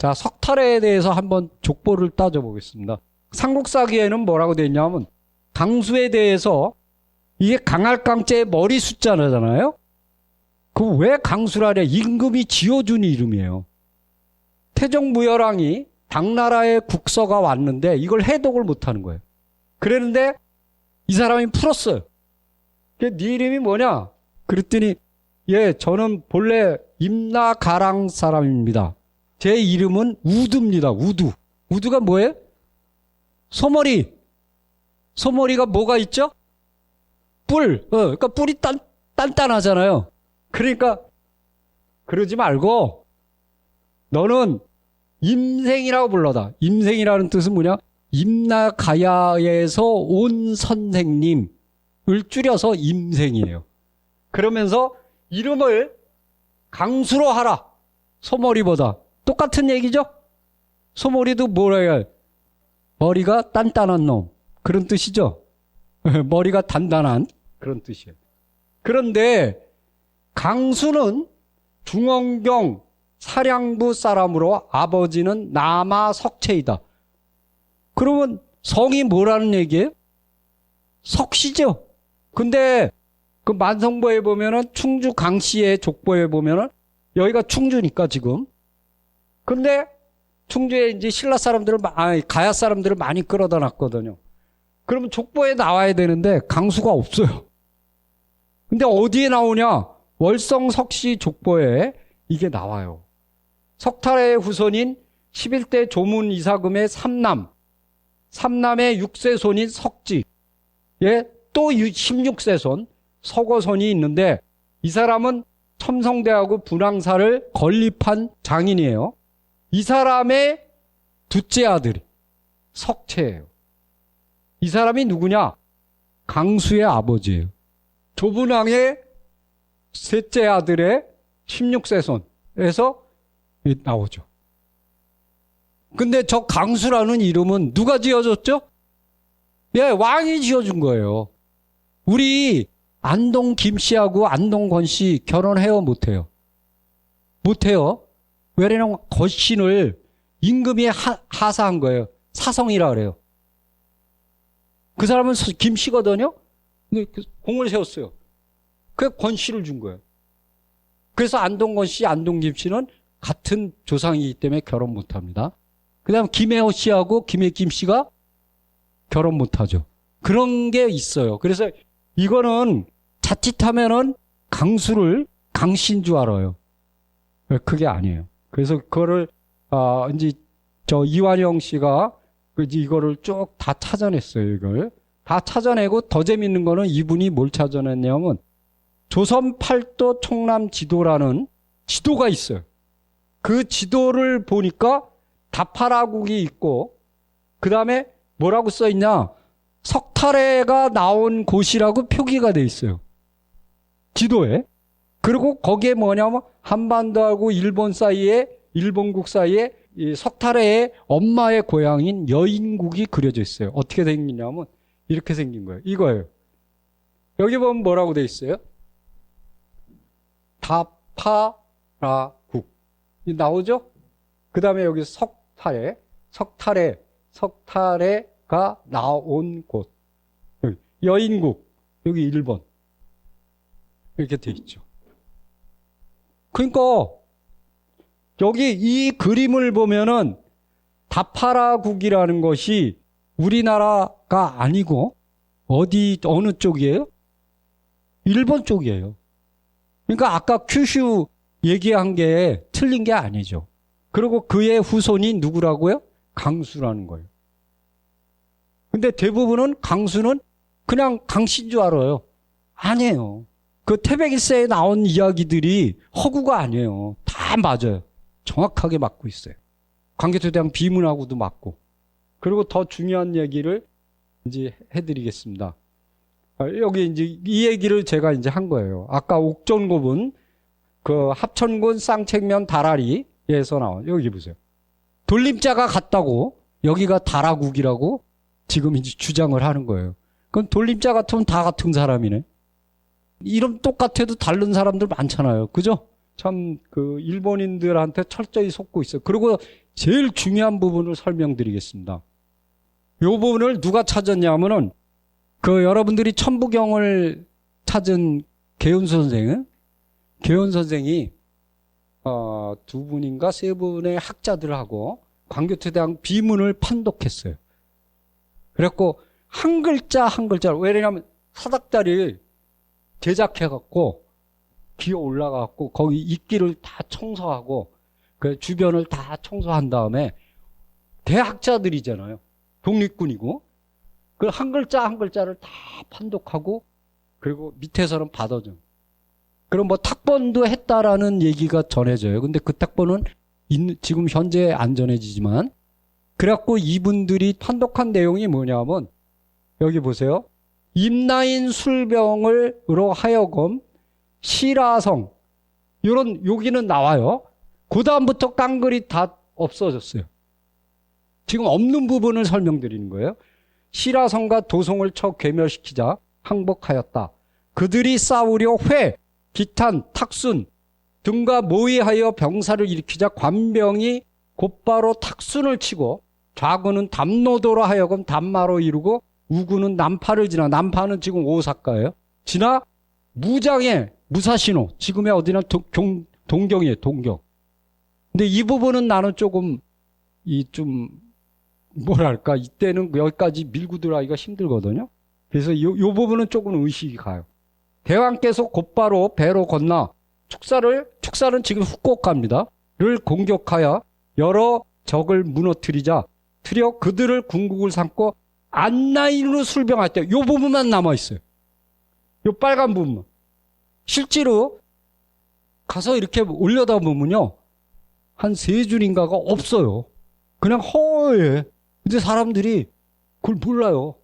자, 석탈에 대해서 한번 족보를 따져보겠습니다. 삼국사기에는 뭐라고 돼 있냐면 강수에 대해서 이게 강할강제의 머리 숫자잖아요. 그 왜 강수라냐? 임금이 지어준 이름이에요. 태종무열왕이 당나라의 국서가 왔는데 이걸 해독을 못하는 거예요. 그랬는데 이 사람이 풀었어요. 그네 이름이 뭐냐? 그랬더니 예, 저는 본래 임나가랑 사람입니다. 제 이름은 우두입니다. 우두. 우두가 뭐예요? 소머리. 소머리가 뭐가 있죠? 뿔. 어, 그러니까 뿔이 단, 단단하잖아요. 그러니까 그러지 말고 너는 임생이라고 불러다. 임생이라는 뜻은 뭐냐? 임나가야에서 온 선생님을 줄여서 임생이에요. 그러면서 이름을 강수로 하라. 소머리보다. 똑같은 얘기죠? 소머리도 뭐라 해요? 머리가 단단한 놈. 그런 뜻이죠? 머리가 단단한 그런 뜻이에요. 그런데 강수는 중원경 사량부 사람으로 아버지는 남아 석채이다. 그러면 성이 뭐라는 얘기예요? 석씨죠. 근데 그 만성보에 보면은 충주 강씨의 족보에 보면은 여기가 충주니까 지금. 근데 충주에 이제 신라 사람들을 마- 아니 가야 사람들을 많이 끌어다 놨거든요. 그러면 족보에 나와야 되는데 강수가 없어요. 근데 어디에 나오냐? 월성 석씨 족보에 이게 나와요. 석탈의 후손인 11대 조문 이사금의 삼남, 삼남의 6세손인 석지, 예, 또 16세손, 석어손이 있는데 이 사람은 첨성대하고 분황사를 건립한 장인이에요. 이 사람의 둘째 아들이 석채예요. 이 사람이 누구냐? 강수의 아버지예요. 조분왕의 셋째 아들의 16세 손에서 나오죠. 근데 저 강수라는 이름은 누가 지어줬죠? 예, 왕이 지어준 거예요. 우리 안동 김 씨하고 안동 권 씨 결혼해요, 못해요? 못해요. 왜냐면 거신을 임금이 하, 하사한 거예요. 사성이라 그래요. 그 사람은 서- 김씨거든요? 그 공을 세웠어요. 그 권씨를 준 거예요. 그래서 안동권 씨, 안동김 씨는 같은 조상이기 때문에 결혼 못 합니다. 그 다음 김혜호 씨하고 김혜김 씨가 결혼 못 하죠. 그런 게 있어요. 그래서 이거는 자칫하면은 강수를 강신 줄 알아요. 그게 아니에요. 그래서 그거를, 아, 이제 저 이완영 씨가 그 이제 이거를 쭉 다 찾아냈어요, 이걸. 다 찾아내고 더 재밌는 거는 이분이 뭘 찾아냈냐면 조선 팔도 총남 지도라는 지도가 있어요. 그 지도를 보니까 다파라국이 있고 그 다음에 뭐라고 써 있냐? 석탈해가 나온 곳이라고 표기가 돼 있어요. 지도에. 그리고 거기에 뭐냐면 한반도하고 일본 사이에 일본국 사이에 이 석탈해의 엄마의 고향인 여인국이 그려져 있어요. 어떻게 생기냐면 이렇게 생긴 거예요. 이거예요. 여기 보면 뭐라고 돼 있어요? 다파라국. 이 나오죠? 그 다음에 여기 석탈해, 석탈해, 석탈해가 나온 곳. 여기 여인국, 여기 일본. 이렇게 돼 있죠. 그러니까 여기 이 그림을 보면은 다파라국이라는 것이 우리나라가 아니고 어디 어느 쪽이에요? 일본 쪽이에요. 그러니까 아까 큐슈 얘기한 게 틀린 게 아니죠. 그리고 그의 후손이 누구라고요? 강수라는 거예요. 근데 대부분은 강수는 그냥 강신 줄 알아요. 아니에요. 그 태백일세에 나온 이야기들이 허구가 아니에요. 다 맞아요. 정확하게 맞고 있어요. 광개토대왕 비문하고도 맞고. 그리고 더 중요한 얘기를 이제 해드리겠습니다. 아, 여기 이제 이 얘기를 제가 이제 한 거예요. 아까 옥전고분 그 합천군 쌍책면 다라리에서 나온 여기 보세요. 돌림자가 같다고 여기가 다라국이라고 지금 이제 주장을 하는 거예요. 그럼 돌림자 같으면 다 같은 사람이네. 이름 똑같아도 다른 사람들 많잖아요. 그죠? 참 그 일본인들한테 철저히 속고 있어요. 그리고 제일 중요한 부분을 설명드리겠습니다. 요 부분을 누가 찾았냐면은 그 여러분들이 천부경을 찾은 개훈 선생은 개훈 선생이 어, 두 분인가 세 분의 학자들하고 광교토대왕 비문을 판독했어요. 그래갖고 한 글자 한 글자 왜냐하면 사닥다리를 제작해갖고 기어 올라가갖고 거기 입기를 다 청소하고 그 주변을 다 청소한 다음에 대학자들이잖아요. 독립군이고 그 한 글자 한 글자를 다 판독하고 그리고 밑에서는 받아줘. 그럼 뭐 탁본도 했다라는 얘기가 전해져요. 근데 그 탁본은 있- 지금 현재 안 전해지지만 그래갖고 이분들이 판독한 내용이 뭐냐면 여기 보세요. 임나인 술병을로 하여금 시라성 요런 여기는 나와요. 그 다음부터 깡글이 다 없어졌어요. 지금 없는 부분을 설명드리는 거예요. 시라성과 도성을 쳐 괴멸시키자 항복하였다. 그들이 싸우려 회, 기탄, 탁순 등과 모의하여 병사를 일으키자 관병이 곧바로 탁순을 치고 좌군은 담노도로 하여금 담마로 이루고 우군은 남파를 지나 남파는 지금 오사카예요. 지나 무장에 무사시노 지금의 어디나 도- 경- 동경이에요 동경. 근데 이 부분은 나는 조금 이 좀 뭐랄까 이때는 여기까지 밀고 들어가기가 힘들거든요. 그래서 요, 요 부분은 조금 의식이 가요. 대왕께서 곧바로 배로 건너 축사를 축사는 지금 후쿠오카입니다. 를 공격하여 여러 적을 무너뜨리자 트려 그들을 궁극을 삼고 안나인으로 술병할 때 요 부분만 남아 있어요. 요 빨간 부분만. 실제로 가서 이렇게 올려다 보면요. 한 세 줄인가가 없어요. 그냥 허해. 근데 사람들이 그걸 몰라요.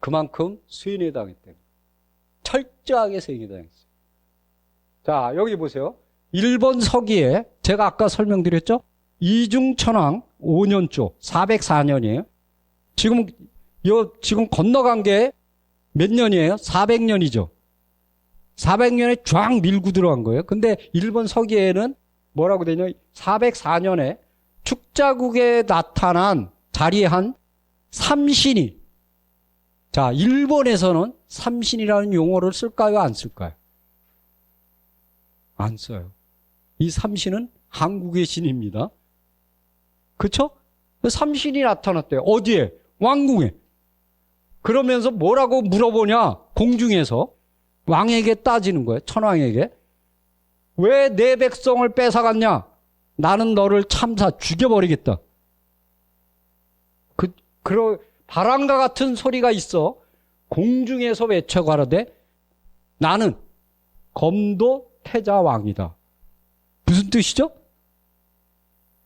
그만큼 수인회당했대요. 철저하게 수인회당했어요. 자, 여기 보세요. 일본 서기에 제가 아까 설명드렸죠? 이중천왕 5년조 404년이에요. 지금 요 지금 건너간 게 몇 년이에요? 400년이죠. 400년에 쫙 밀고 들어간 거예요. 근데 일본 서기에는 뭐라고 되냐? 404년에 축자국에 나타난 자리한 삼신이 자, 일본에서는 삼신이라는 용어를 쓸까요? 안 쓸까요? 안 써요. 이 삼신은 한국의 신입니다. 그쵸? 그 삼신이 나타났대요. 어디에? 왕궁에. 그러면서 뭐라고 물어보냐? 공중에서. 왕에게 따지는 거예요. 천왕에게. 왜 내 백성을 뺏어갔냐? 나는 너를 참사 죽여버리겠다. 그, 그러, 바람과 같은 소리가 있어. 공중에서 외쳐가라되 나는 검도 태자 왕이다. 무슨 뜻이죠?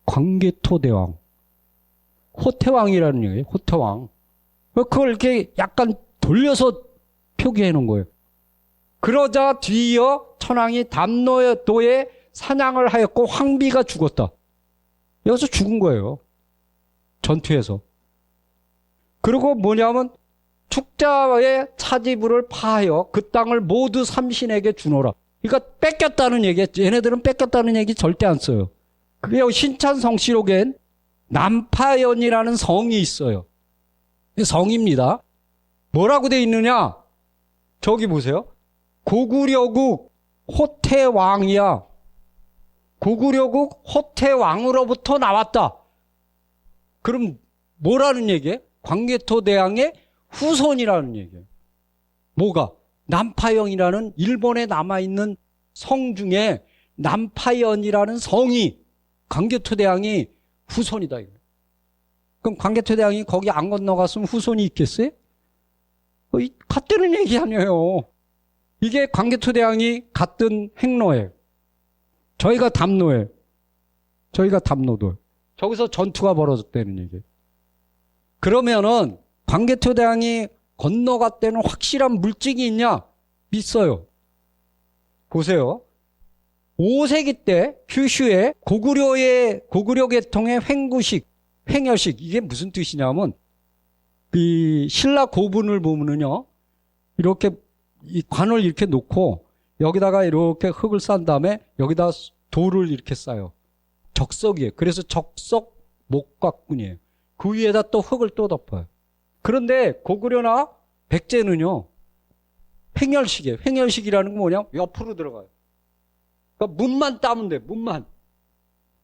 광개토 대왕. 호태왕이라는 얘기예요. 호태왕. 그걸 이렇게 약간 돌려서 표기해 놓은 거예요. 그러자 뒤이어 천왕이 담노도에 사냥을 하였고 황비가 죽었다. 여기서 죽은 거예요. 전투에서. 그리고 뭐냐면 축자의 차지부를 파하여 그 땅을 모두 삼신에게 주노라. 그러니까 뺏겼다는 얘기, 얘네들은 뺏겼다는 얘기 절대 안 써요. 그게 신찬 성시록엔 남파연이라는 성이 있어요. 성입니다. 뭐라고 돼 있느냐? 저기 보세요. 고구려국 호태왕이야. 고구려국 호태왕으로부터 나왔다. 그럼 뭐라는 얘기예요? 광개토 대왕의 후손이라는 얘기예요. 뭐가? 남파연이라는 일본에 남아있는 성 중에 남파연이라는 성이 광개토 대왕이 후손이다. 이거예요. 그럼 광개토 대왕이 거기 안 건너갔으면 후손이 있겠어요? 같다는 얘기 아니에요. 이게 광개토 대왕이 갔던 행로예요. 저희가 담로예요. 저희가 담로도. 저기서 전투가 벌어졌다는 얘기예요. 그러면은 광개토 대왕이 건너갔다는 확실한 물증이 있냐? 있어요. 보세요. 5세기 때 큐슈의 고구려의 고구려 계통의 횡구식, 횡여식 이게 무슨 뜻이냐면 이 신라 고분을 보면은요. 이렇게 이 관을 이렇게 놓고 여기다가 이렇게 흙을 싼 다음에 여기다 돌을 이렇게 쌓아요. 적석이에요. 그래서 적석 목각군이에요. 그 위에다 또 흙을 또 덮어요. 그런데 고구려나 백제는요, 횡열식이에요. 횡열식이라는 건 뭐냐? 옆으로 들어가요. 그러니까 문만 따면 돼, 문만.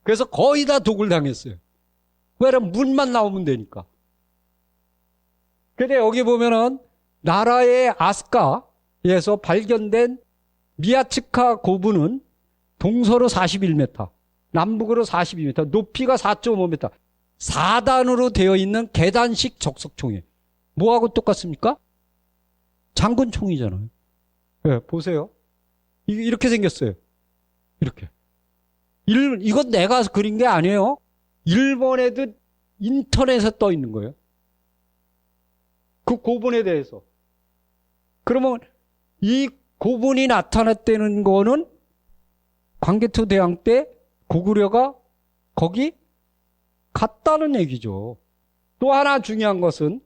그래서 거의 다 독을 당했어요. 왜냐면 문만 나오면 되니까. 근데 여기 보면은 나라의 아스카에서 발견된 미야츠카 고분은 동서로 41m, 남북으로 42m, 높이가 4.5m, 4단으로 되어 있는 계단식 적석총이에요. 뭐하고 똑같습니까? 장군총이잖아요. 예, 보세요. 이- 이렇게 생겼어요. 이렇게. 일, 이건 내가 그린 게 아니에요. 일본 애들 인터넷에 떠 있는 거예요. 그 고분에 대해서. 그러면 이 고분이 나타났다는 거는 광개토 대왕 때 고구려가 거기 갔다는 얘기죠. 또 하나 중요한 것은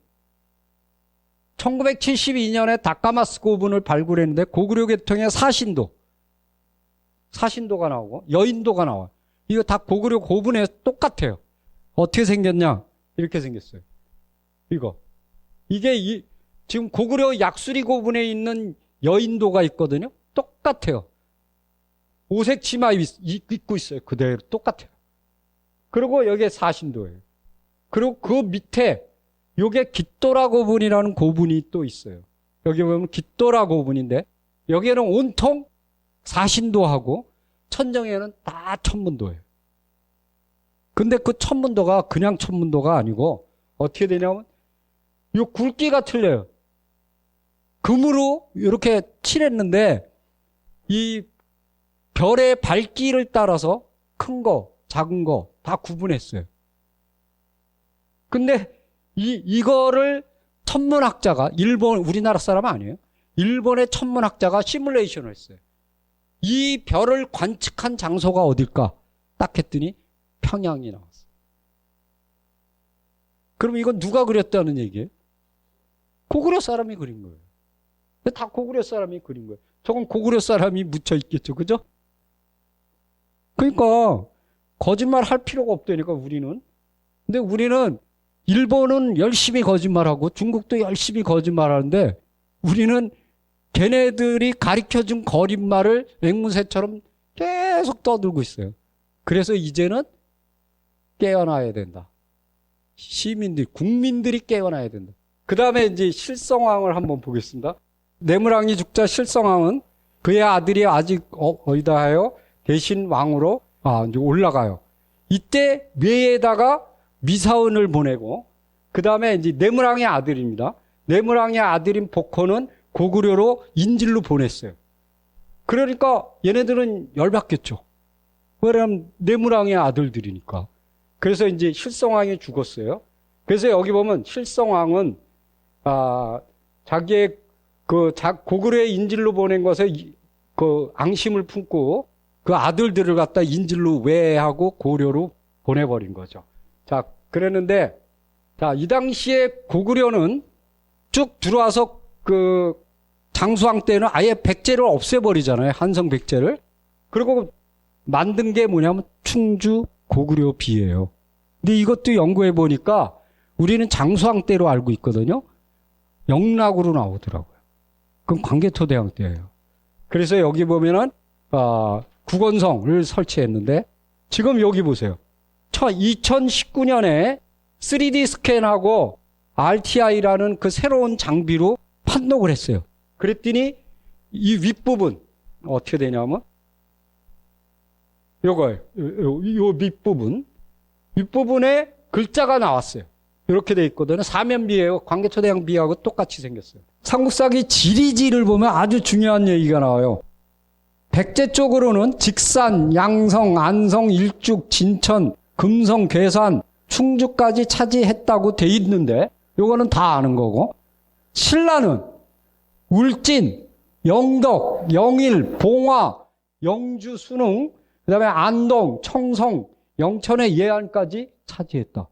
1972년에 다카마스 고분을 발굴했는데 고구려 계통의 사신도, 사신도가 나오고 여인도가 나와. 이거 다 고구려 고분에 똑같아요. 어떻게 생겼냐? 이렇게 생겼어요. 이거. 이게 이, 지금 고구려 약수리 고분에 있는 여인도가 있거든요. 똑같아요. 오색 치마 입- 입고 있어요. 그대로 똑같아요. 그리고 여기에 사신도예요. 그리고 그 밑에 요게 깃도라 고분이라는 고분이 또 있어요. 여기 보면 깃도라 고분인데 여기에는 온통 사신도하고 천정에는 다 천문도예요. 근데 그 천문도가 그냥 천문도가 아니고 어떻게 되냐면 요 굵기가 틀려요. 금으로 이렇게 칠했는데 이 별의 밝기를 따라서 큰 거, 작은 거 다 구분했어요. 근데 이 이거를 천문학자가 일본 우리나라 사람 아니에요? 일본의 천문학자가 시뮬레이션을 했어요. 이 별을 관측한 장소가 어딜까? 딱 했더니 평양이 나왔어요. 그럼 이건 누가 그렸다는 얘기예요? 고구려 사람이 그린 거예요. 다 고구려 사람이 그린 거예요. 저건 고구려 사람이 묻혀 있겠죠. 그죠? 그러니까 거짓말 할 필요가 없다니까 우리는. 근데 우리는 일본은 열심히 거짓말하고 중국도 열심히 거짓말하는데 우리는 걔네들이 가르쳐 준 거짓말을 앵무새처럼 계속 떠들고 있어요. 그래서 이제는 깨어나야 된다. 시민들, 국민들이 깨어나야 된다. 그 다음에 이제 실성왕을 한번 보겠습니다. 내무랑이 죽자 실성왕은 그의 아들이 아직 어, 어디다 하여 대신 왕으로 아, 이제 올라가요. 이때 뇌에다가 미사은을 보내고 그 다음에 이제 내무랑의 아들입니다. 내무랑의 아들인 복호는 고구려로 인질로 보냈어요. 그러니까 얘네들은 열받겠죠. 왜냐하면 내무랑의 아들들이니까. 그래서 이제 실성왕이 죽었어요. 그래서 여기 보면 실성왕은 아, 자기의 그 자- 고구려의 인질로 보낸 것에 이- 그 앙심을 품고 그 아들들을 갖다 인질로 외하고 고려로 보내버린 거죠. 자, 그랬는데 자, 이 당시에 고구려는 쭉 들어와서 그 장수왕 때는 아예 백제를 없애버리잖아요. 한성 백제를. 그리고 만든 게 뭐냐면 충주 고구려 비예요. 근데 이것도 연구해 보니까 우리는 장수왕 때로 알고 있거든요. 영락으로 나오더라고요. 그럼 광개토대왕 때예요. 그래서 여기 보면은 아, 국원성을 설치했는데 지금 여기 보세요. 2019년에 3D 스캔하고 RTI라는 그 새로운 장비로 판독을 했어요. 그랬더니 이 윗부분 어떻게 되냐면 요거예요. 요, 요, 요 밑부분 윗부분에 글자가 나왔어요. 이렇게 돼 있거든요. 사면비예요. 광개토대왕 비하고 똑같이 생겼어요. 삼국사기 지리지를 보면 아주 중요한 얘기가 나와요. 백제 쪽으로는 직산, 양성, 안성, 일죽, 진천, 금성, 괴산, 충주까지 차지했다고 돼 있는데 요거는 다 아는 거고 신라는 울진, 영덕, 영일, 봉화, 영주, 순흥, 그 다음에 안동, 청성, 영천의 예안까지 차지했다.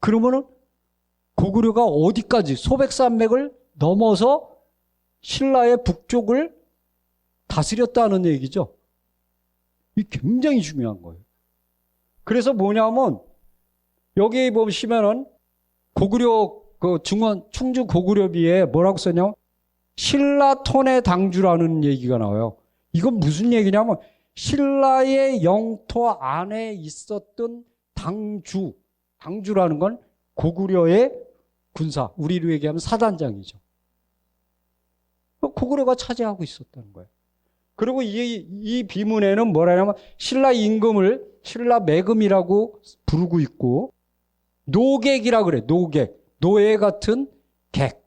그러면은 고구려가 어디까지 소백산맥을 넘어서 신라의 북쪽을 다스렸다는 얘기죠. 이 굉장히 중요한 거예요. 그래서 뭐냐면 여기 보시면은 고구려 그 중원 충주 고구려비에 뭐라고 썼냐면 신라톤의 당주라는 얘기가 나와요. 이건 무슨 얘기냐면 신라의 영토 안에 있었던 당주, 당주라는 건 고구려의 군사, 우리로 얘기하면 사단장이죠. 고구려가 차지하고 있었다는 거예요. 그리고 이, 이 비문에는 뭐라냐면 신라 임금을 신라 매금이라고 부르고 있고 노객이라 그래. 노객. 노예 같은 객.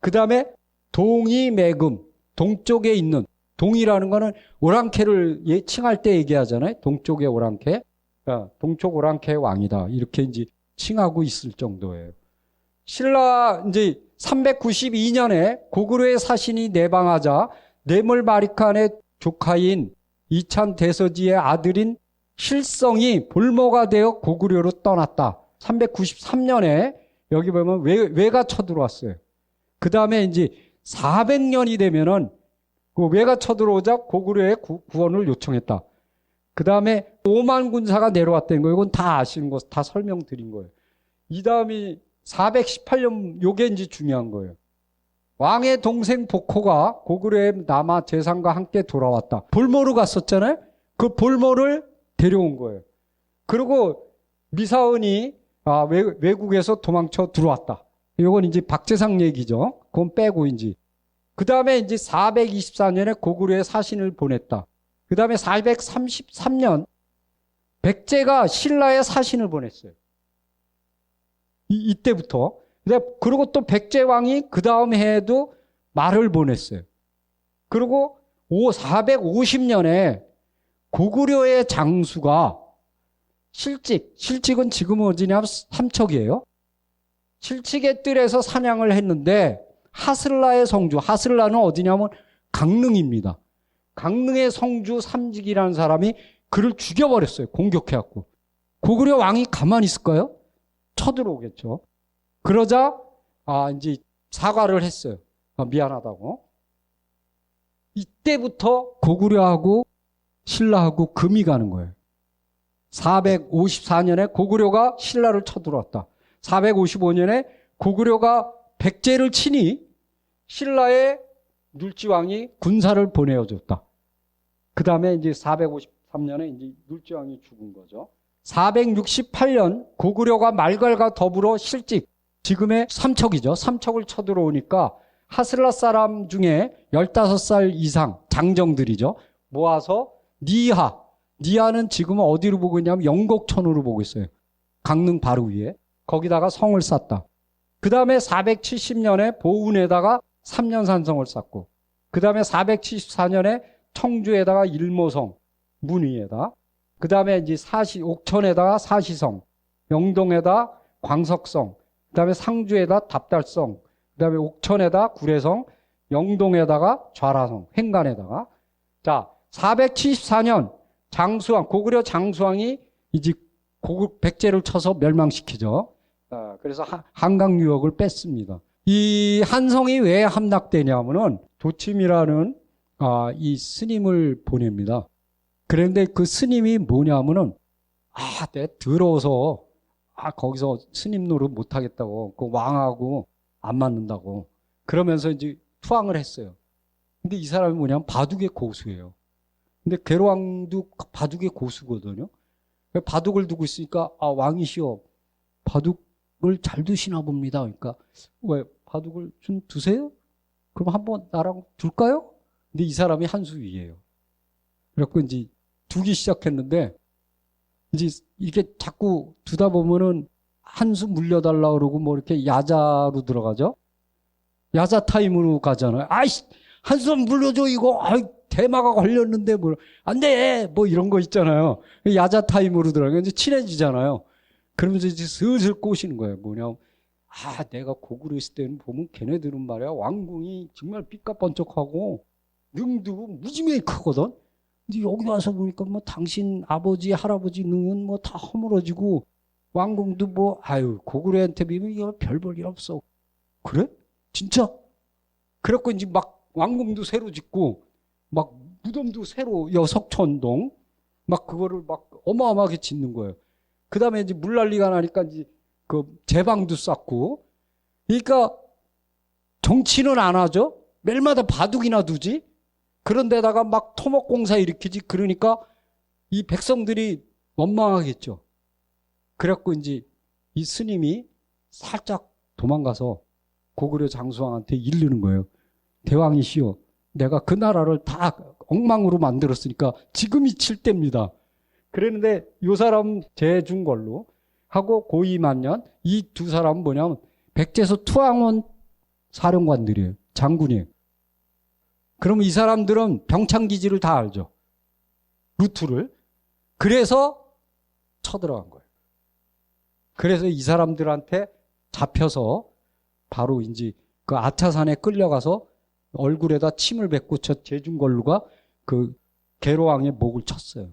그 다음에 동이 매금. 동쪽에 있는 동이라는 거는 오랑캐를 예- 칭할 때 얘기하잖아요. 동쪽의 오랑캐. 그러니까 동쪽 오랑캐의 왕이다. 이렇게 이제 칭하고 있을 정도예요. 신라 이제 392년에 고구려의 사신이 내방하자 뇌물마리칸의 조카인 이찬 대서지의 아들인 실성이 볼모가 되어 고구려로 떠났다. 393년에 여기 보면 외, 외가 쳐들어왔어요. 그 다음에 이제 400년이 되면은 그 외가 쳐들어오자 고구려에 구, 구원을 요청했다. 그 다음에 5만 군사가 내려왔다는 거예요. 이건 다 아시는 거, 다 설명드린 거예요. 이 다음이 418년, 요게 이제 중요한 거예요. 왕의 동생 복호가 고구려의 남아 재상과 함께 돌아왔다. 볼모로 갔었잖아요? 그 볼모를 데려온 거예요. 그리고 미사은이 아, 외, 외국에서 도망쳐 들어왔다. 이건 이제 박재상 얘기죠. 그건 빼고 이제. 그 다음에 이제 424년에 고구려에 사신을 보냈다. 그 다음에 433년 백제가 신라에 사신을 보냈어요. 이, 이때부터. 근데 그리고 또 백제 왕이 그 다음 해에도 말을 보냈어요. 그리고 5, 450년에 고구려의 장수가 실직, 실직은 지금 어디냐면 삼척이에요. 실직의 뜰에서 사냥을 했는데 하슬라의 성주, 하슬라는 어디냐면 강릉입니다. 강릉의 성주 삼직이라는 사람이 그를 죽여버렸어요. 공격해갖고. 고구려 왕이 가만히 있을까요? 쳐들어오겠죠. 그러자 아 이제 사과를 했어요. 아, 미안하다고. 이때부터 고구려하고 신라하고 금이 가는 거예요. 454년에 고구려가 신라를 쳐들어왔다. 455년에 고구려가 백제를 치니 신라의 눌지왕이 군사를 보내어 줬다. 그 다음에 이제 453년에 이제 눌지왕이 죽은 거죠. 468년 고구려가 말갈과 더불어 실직, 지금의 삼척이죠. 삼척을 쳐들어오니까 하슬라 사람 중에 15살 이상 장정들이죠. 모아서 니하, 니하는 지금은 어디로 보고 있냐면 영곡천으로 보고 있어요. 강릉 바로 위에. 거기다가 성을 쌓다. 그 다음에 470년에 보은에다가 3년 산성을 쌓고, 그 다음에 474년에 청주에다가 일모성, 문위에다, 그 다음에 이제 사시, 옥천에다가 사시성, 영동에다 광석성, 그 다음에 상주에다 답달성, 그 다음에 옥천에다 구례성, 영동에다가 좌라성, 횡간에다가. 자, 474년 장수왕, 고구려 장수왕이 이제 고구, 백제를 쳐서 멸망시키죠. 아, 그래서 하- 한강 유역을 뺐습니다. 이 한성이 왜 함락되냐면은 도침이라는 아, 이 스님을 보냅니다. 그런데 그 스님이 뭐냐면은 아, 내 더러워서 아, 거기서 스님 노릇 못 하겠다고. 그 왕하고 안 맞는다고. 그러면서 이제 투항을 했어요. 근데 이 사람이 뭐냐면 바둑의 고수예요. 근데 괴로왕도 바둑의 고수거든요. 바둑을 두고 있으니까 아, 왕이시여. 바둑 을 잘 두시나 봅니다. 그러니까 왜 바둑을 좀 두세요? 그럼 한번 나랑 둘까요? 근데 이 사람이 한 수 위에요. 그래갖고 이제 두기 시작했는데 이제 이렇게 자꾸 두다 보면은 한 수 물려달라 그러고 뭐 이렇게 야자로 들어가죠. 야자 타임으로 가잖아요. 아이씨 한수 물려줘 이거 아이 대마가 걸렸는데 뭐 안 돼 뭐 이런 거 있잖아요. 야자 타임으로 들어가 이제 친해지잖아요. 그러면서 이제 슬슬 꼬시는 거예요. 뭐냐 아 내가 고구려 있을 때는 보면 걔네들은 말이야 왕궁이 정말 삐까번쩍하고 능도 무지하게 크거든. 근데 여기 와서 보니까 뭐 당신 아버지 할아버지 능은 뭐 다 허물어지고 왕궁도 뭐 아유 고구려한테 비면 이거 별볼 일 없어. 그래? 진짜? 그래갖고 이제 막 왕궁도 새로 짓고 막 무덤도 새로 여석천동 막 그거를 막 어마어마하게 짓는 거예요. 그 다음에 이제 물난리가 나니까 이제 그 제방도 쌓고. 그러니까 정치는 안 하죠. 매일마다 바둑이나 두지. 그런데다가 막 토목공사 일으키지. 그러니까 이 백성들이 원망하겠죠. 그래갖고 이제 이 스님이 살짝 도망가서 고구려 장수왕한테 이르는 거예요. 대왕이시여, 내가 그 나라를 다 엉망으로 만들었으니까 지금이 칠 때입니다. 그랬는데 요 사람 재준 걸로 하고 고이만년 이 두 사람은 뭐냐면 백제에서 투항원 사령관들이에요. 장군이에요. 그럼 이 사람들은 병창기지를 다 알죠. 루트를. 그래서 쳐들어간 거예요. 그래서 이 사람들한테 잡혀서 바로 이제 그 아차산에 끌려가서 얼굴에다 침을 뱉고 저 제중걸루가 그 계로왕의 목을 쳤어요.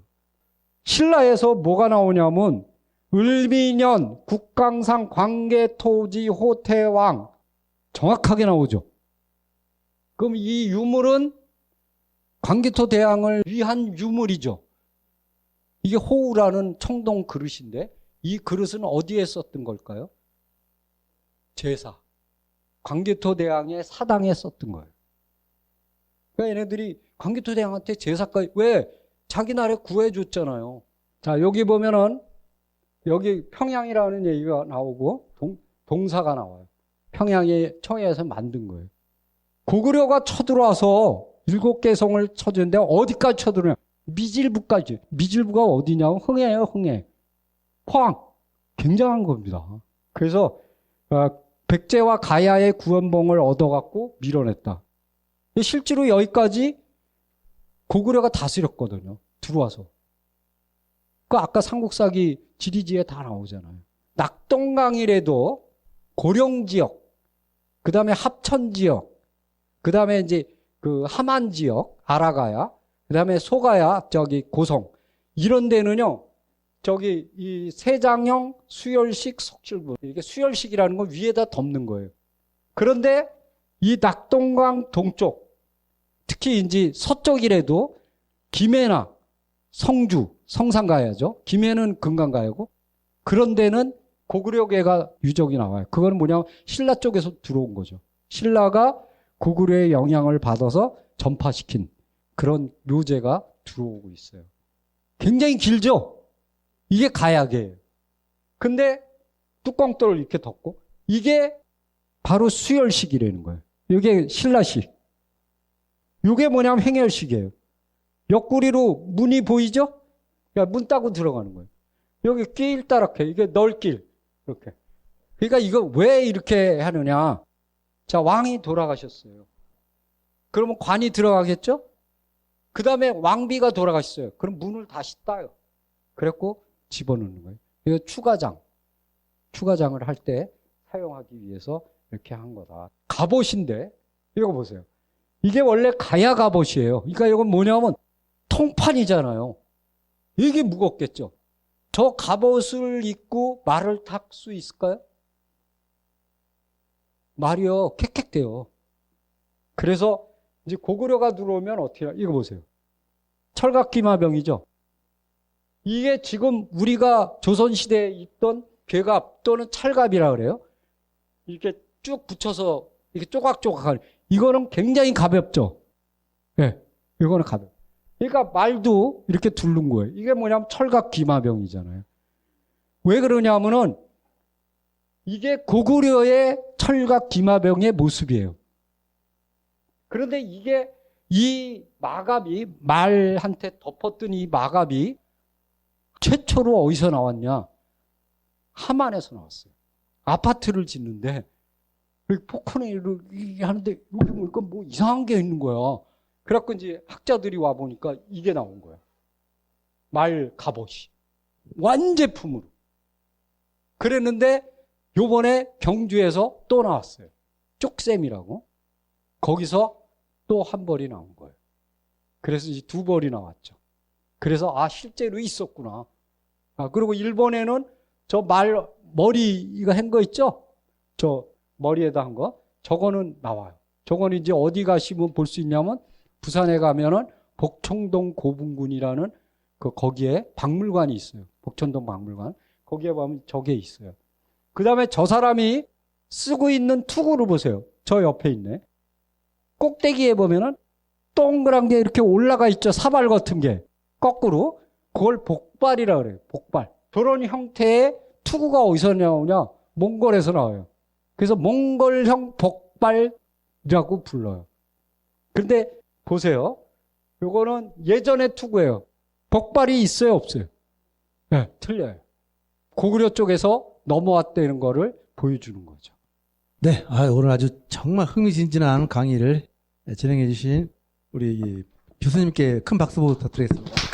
신라에서 뭐가 나오냐면 을미년 국강상 광개토지 호태왕 정확하게 나오죠. 그럼 이 유물은 광개토 대왕을 위한 유물이죠. 이게 호우라는 청동 그릇인데 이 그릇은 어디에 썼던 걸까요? 제사. 광개토 대왕의 사당에 썼던 거예요. 그러니까 얘네들이 광개토 대왕한테 제사까지 왜 자기 나라에 구해줬잖아요. 자 여기 보면은 여기 평양이라는 얘기가 나오고 동, 동사가 나와요. 평양의 청해에서 만든 거예요. 고구려가 쳐들어와서 일곱 개 성을 쳐주는데 어디까지 쳐들어냐? 미질부까지. 미질부가 어디냐면 흥해예요, 흥해. 포항. 굉장한 겁니다. 그래서 어, 백제와 가야의 구원봉을 얻어갖고 밀어냈다. 실제로 여기까지 고구려가 다스렸거든요. 들어와서. 그 아까 삼국사기 지리지에 다 나오잖아요. 낙동강이라도 고령 지역, 그 다음에 합천 지역, 그 다음에 이제 그 함안 지역, 아라가야, 그 다음에 소가야, 저기 고성. 이런 데는요, 저기 이 세장형 수열식 석실부. 이게 수열식이라는 건 위에다 덮는 거예요. 그런데 이 낙동강 동쪽, 특히 이제 서쪽이라도 김해나 성주, 성산 가야죠. 김해는 금강 가야고. 그런 데는 고구려계가 유적이 나와요. 그거는 뭐냐면 신라 쪽에서 들어온 거죠. 신라가 고구려의 영향을 받아서 전파시킨 그런 묘제가 들어오고 있어요. 굉장히 길죠? 이게 가약이에요. 근데 뚜껑돌을 이렇게 덮고 이게 바로 수열식이라는 거예요. 이게 신라식. 이게 뭐냐면 행열식이에요. 옆구리로 문이 보이죠? 그러니까 문 따고 들어가는 거예요. 여기 길다랗게 이게 널길 이렇게. 그러니까 이거 왜 이렇게 하느냐? 자 왕이 돌아가셨어요. 그러면 관이 들어가겠죠? 그 다음에 왕비가 돌아가셨어요. 그럼 문을 다시 따요. 그랬고 집어넣는 거예요. 이거 추가장, 추가장을 할 때 사용하기 위해서 이렇게 한 거다. 갑옷인데 이거 보세요. 이게 원래 가야 갑옷이에요. 그러니까 이건 뭐냐면 통판이잖아요. 이게 무겁겠죠. 저 갑옷을 입고 말을 탈 수 있을까요? 말이요, 캑캑대요. 그래서 이제 고구려가 들어오면 어떻게? 이거 보세요. 철갑기마병이죠. 이게 지금 우리가 조선시대에 입던 괴갑 또는 찰갑이라 그래요. 이렇게 쭉 붙여서 이렇게 쪼각쪼각한, 이거는 굉장히 가볍죠. 예, 네, 이거는 가볍. 그러니까 말도 이렇게 두른 거예요. 이게 뭐냐면 철갑 기마병이잖아요. 왜 그러냐면은 이게 고구려의 철갑 기마병의 모습이에요. 그런데 이게 이 마갑이 말한테 덮었던 이 마갑이 최초로 어디서 나왔냐? 하만에서 나왔어요. 아파트를 짓는데 포크네일을 하는데 여기 보니까 뭐 이상한 게 있는 거야. 그래갖고 이제 학자들이 와 보니까 이게 나온 거야. 말 갑옷이. 완제품으로. 그랬는데 요번에 경주에서 또 나왔어요. 쪽셈이라고. 거기서 또 한 벌이 나온 거예요. 그래서 이제 두 벌이 나왔죠. 그래서 아 실제로 있었구나. 아 그리고 일본에는 저 말 머리 이거 한거 있죠? 저 머리에다 한 거. 저거는 나와요. 저거는 이제 어디 가시면 볼 수 있냐면 부산에 가면은 복청동 고분군이라는 그 거기에 박물관이 있어요. 복천동 박물관. 거기에 보면 저게 있어요. 그 다음에 저 사람이 쓰고 있는 투구를 보세요. 저 옆에 있네. 꼭대기에 보면은 동그란 게 이렇게 올라가 있죠. 사발 같은 게. 거꾸로. 그걸 복발이라 그래요. 복발. 그런 형태의 투구가 어디서 나오냐? 몽골에서 나와요. 그래서 몽골형 복발이라고 불러요. 근데 보세요. 요거는 예전의 투구예요. 복발이 있어요, 없어요? 네, 틀려요. 고구려 쪽에서 넘어왔다는 거를 보여주는 거죠. 네, 아, 오늘 아주 정말 흥미진진한 강의를 진행해 주신 우리 이 교수님께 큰 박수 부탁드리겠습니다.